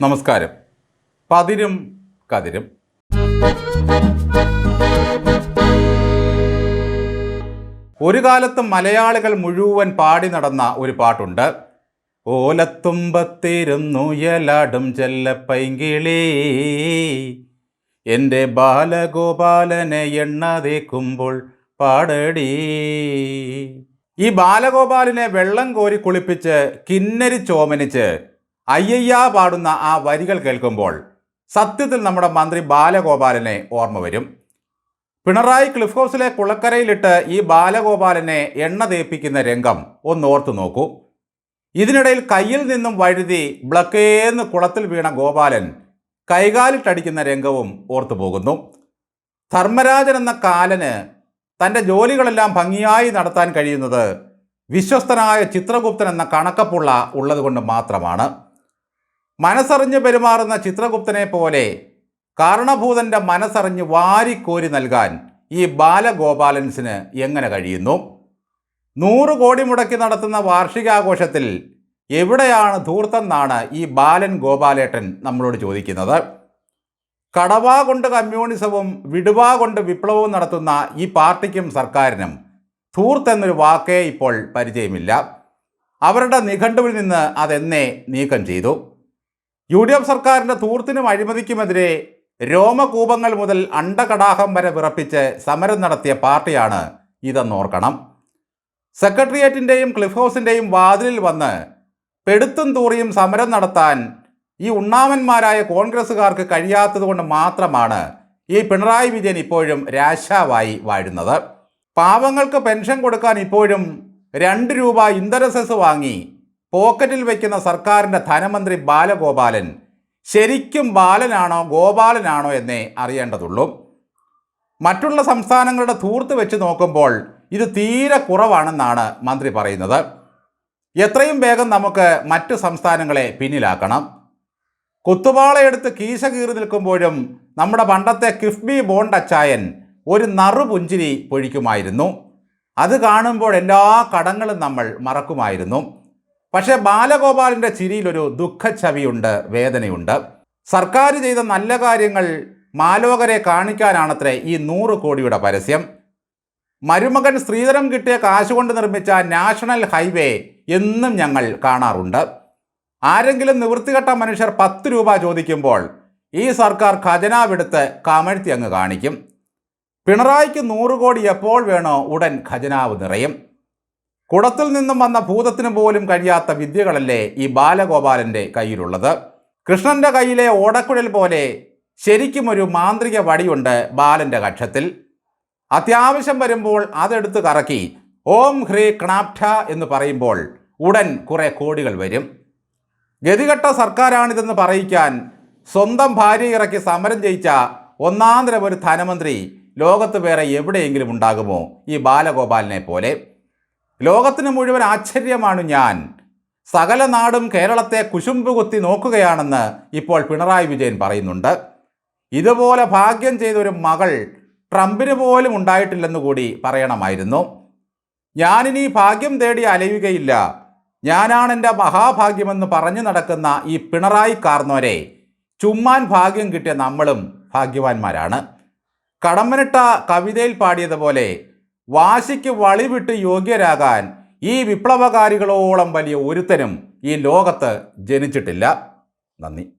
നമസ്കാരം. പതിരും കതിരും. ഒരു കാലത്ത് മലയാളികൾ മുഴുവൻ പാടി നടന്ന ഒരു പാട്ടുണ്ട്. ഓലത്തുമ്പത്തിരുന്നുയലാടും ചെല്ലപ്പൈങ്കിളി. എന്റെ ബാലഗോപാലനെ എണ്ണ തേക്കുമ്പോൾ പാടടി. ഈ ബാലഗോപാലിനെ വെള്ളം കോരി കുളിപ്പിച്ച് കിന്നരി ചോമനിച്ച് അയ്യയ്യാ പാടുന്ന ആ വരികൾ കേൾക്കുമ്പോൾ സത്യത്തിൽ നമ്മുടെ മന്ത്രി ബാലഗോപാലനെ ഓർമ്മ വരും. പിണറായി ക്ലിഫ് ഹൗസിലെ കുളക്കരയിലിട്ട് ഈ ബാലഗോപാലനെ എണ്ണ തേപ്പിക്കുന്ന രംഗം ഒന്ന് ഓർത്തു നോക്കൂ. ഇതിനിടയിൽ കയ്യിൽ നിന്നും വഴുതി ബ്ലക്കേന്ന് കുളത്തിൽ വീണ ഗോപാലൻ കൈകാലിട്ടടിക്കുന്ന രംഗവും ഓർത്തു പോകുന്നു. ധർമ്മരാജൻ എന്ന കാലന് തന്റെ ജോലികളെല്ലാം ഭംഗിയായി നടത്താൻ കഴിയുന്നത് വിശ്വസ്തനായ ചിത്രഗുപ്തൻ എന്ന കണക്കപ്പുള്ള ഉള്ളതുകൊണ്ട് മാത്രമാണ്. മനസ്സറിഞ്ഞ് പെരുമാറുന്ന ചിത്രഗുപ്തനെ പോലെ കാരണഭൂതന്റെ മനസ്സറിഞ്ഞ് വാരിക്കോരി നൽകാൻ ഈ ബാലഗോപാലൻസിന് എങ്ങനെ കഴിയുന്നു? നൂറ് കോടി മുടക്കി നടത്തുന്ന വാർഷികാഘോഷത്തിൽ എവിടെയാണ് ധൂർത്തെന്നാണ് ഈ ബാലൻ ഗോപാലേട്ടൻ നമ്മളോട് ചോദിക്കുന്നത്. കടവാ കൊണ്ട് കമ്മ്യൂണിസവും വിടുവാ കൊണ്ട് വിപ്ലവവും നടത്തുന്ന ഈ പാർട്ടിക്കും സർക്കാരിനും ധൂർത്ത് എന്നൊരു വാക്കേ ഇപ്പോൾ പരിചയമില്ല. അവരുടെ നിഘണ്ടുവിൽ നിന്ന് അതെന്നേ നീക്കം ചെയ്തു. യു ഡി എഫ് സർക്കാരിന്റെ തൂർത്തിനും അഴിമതിക്കുമെതിരെ രോമകൂപങ്ങൾ മുതൽ അണ്ടകടാഹം വരെ വിറപ്പിച്ച് സമരം നടത്തിയ പാർട്ടിയാണ് ഇതെന്നോർക്കണം. സെക്രട്ടേറിയറ്റിന്റെയും ക്ലിഫ് ഹൗസിന്റെയും വാതിലിൽ വന്ന് പെടുത്തും തൂറിയും സമരം നടത്താൻ ഈ ഉണ്ണാമന്മാരായ കോൺഗ്രസ്സുകാർക്ക് കഴിയാത്തതുകൊണ്ട് മാത്രമാണ് ഈ പിണറായി വിജയൻ ഇപ്പോഴും രാശാവായി വാഴുന്നത്. പാവങ്ങൾക്ക് പെൻഷൻ കൊടുക്കാൻ ഇപ്പോഴും രണ്ട് രൂപ ഇന്ധന സെസ് വാങ്ങി പോക്കറ്റിൽ വയ്ക്കുന്ന സർക്കാരിന്റെ ധനമന്ത്രി ബാലഗോപാലൻ ശരിക്കും ബാലനാണോ ഗോപാലനാണോ എന്നേ അറിയേണ്ടതുള്ളൂ. മറ്റുള്ള സംസ്ഥാനങ്ങളുടെ തൂർത്ത് വെച്ച് നോക്കുമ്പോൾ ഇത് തീരെ കുറവാണെന്നാണ് മന്ത്രി പറയുന്നത്. എത്രയും വേഗം നമുക്ക് മറ്റ് സംസ്ഥാനങ്ങളെ പിന്നിലാക്കണം. കുത്തുപാളയെടുത്ത് കീശ കീറി നിൽക്കുമ്പോഴും നമ്മുടെ പണ്ടത്തെ കിഫ്ബി ബോണ്ട് അച്ചായൻ ഒരു നറുപുഞ്ചിരി പൊഴിക്കുമായിരുന്നു. അത് കാണുമ്പോൾ എല്ലാ കടങ്ങളും നമ്മൾ മറക്കുമായിരുന്നു. പക്ഷേ ബാലഗോപാലിന്റെ ചിരിയിലൊരു ദുഃഖച്ചവിയുണ്ട് വേദനയുണ്ട്. സർക്കാർ ചെയ്ത നല്ല കാര്യങ്ങൾ മാലോകരെ കാണിക്കാനാണത്രേ ഈ നൂറ് കോടിയുടെ പരസ്യം. മരുമകൻ ശ്രീധരം കിട്ടിയ കാശുകൊണ്ട് നിർമ്മിച്ച നാഷണൽ ഹൈവേ എന്നും ഞങ്ങൾ കാണാറുണ്ട്. ആരെങ്കിലും നിവൃത്തികെട്ട മനുഷ്യർ പത്ത് രൂപ ചോദിക്കുമ്പോൾ ഈ സർക്കാർ ഖജനാവെടുത്ത് കമഴ്ത്തി അങ്ങ് കാണിക്കും. പിണറായിക്ക് നൂറ് കോടി എപ്പോൾ വേണോ ഉടൻ ഖജനാവ് നിറയും. കുടത്തിൽ നിന്നും വന്ന ഭൂതത്തിന് പോലും കഴിയാത്ത വിദ്യകളല്ലേ ഈ ബാലഗോപാലന്റെ കയ്യിലുള്ളത്? കൃഷ്ണന്റെ കയ്യിലെ ഓടക്കുഴൽ പോലെ ശരിക്കും ഒരു മാന്ത്രിക വടിയുണ്ട് ബാലന്റെ കക്ഷത്തിൽ. അത്യാവശ്യം വരുമ്പോൾ അതെടുത്ത് കറക്കി ഓം ഹ്രീ ക്ണാപ്ഠ എന്ന് പറയുമ്പോൾ ഉടൻ കുറേ കോടികൾ വരും. ഗതികെട്ട സർക്കാരാണിതെന്ന് പറയിക്കാൻ സ്വന്തം ഭാര്യ ഇറക്കി സമരം ജയിച്ച ഒന്നാന്തരം ഒരു ധനമന്ത്രി ലോകത്ത് വേറെ എവിടെയെങ്കിലും ഉണ്ടാകുമോ ഈ ബാലഗോപാലിനെ പോലെ? ലോകത്തിന് മുഴുവൻ ആശ്ചര്യമാണ് ഞാൻ. സകല നാടും കേരളത്തെ കുശുമ്പുകുത്തി നോക്കുകയാണെന്ന് ഇപ്പോൾ പിണറായി വിജയൻ പറയുന്നുണ്ട്. ഇതുപോലെ ഭാഗ്യം ചെയ്ത ഒരു മകൾ ട്രംപിന് പോലും ഉണ്ടായിട്ടില്ലെന്ന് കൂടി പറയണമായിരുന്നു. ഞാനിനി ഭാഗ്യം തേടി അലയുകയില്ല. ഞാനാണ് എന്റെ മഹാഭാഗ്യമെന്ന് പറഞ്ഞു നടക്കുന്ന ഈ പിണറായി കാർന്നോരെ ചുമ്മാൻ ഭാഗ്യം കിട്ടിയ നമ്മളും ഭാഗ്യവാന്മാരാണ്. കടമ്പനിട്ട കവിതയിൽ പാടിയതുപോലെ വാശിക്ക് വളിവിട്ട് യോഗ്യരാകാൻ ഈ വിപ്ലവകാരികളോളം വലിയ ഒരുത്തനും ഈ ലോകത്ത് ജനിച്ചിട്ടില്ല. നന്ദി.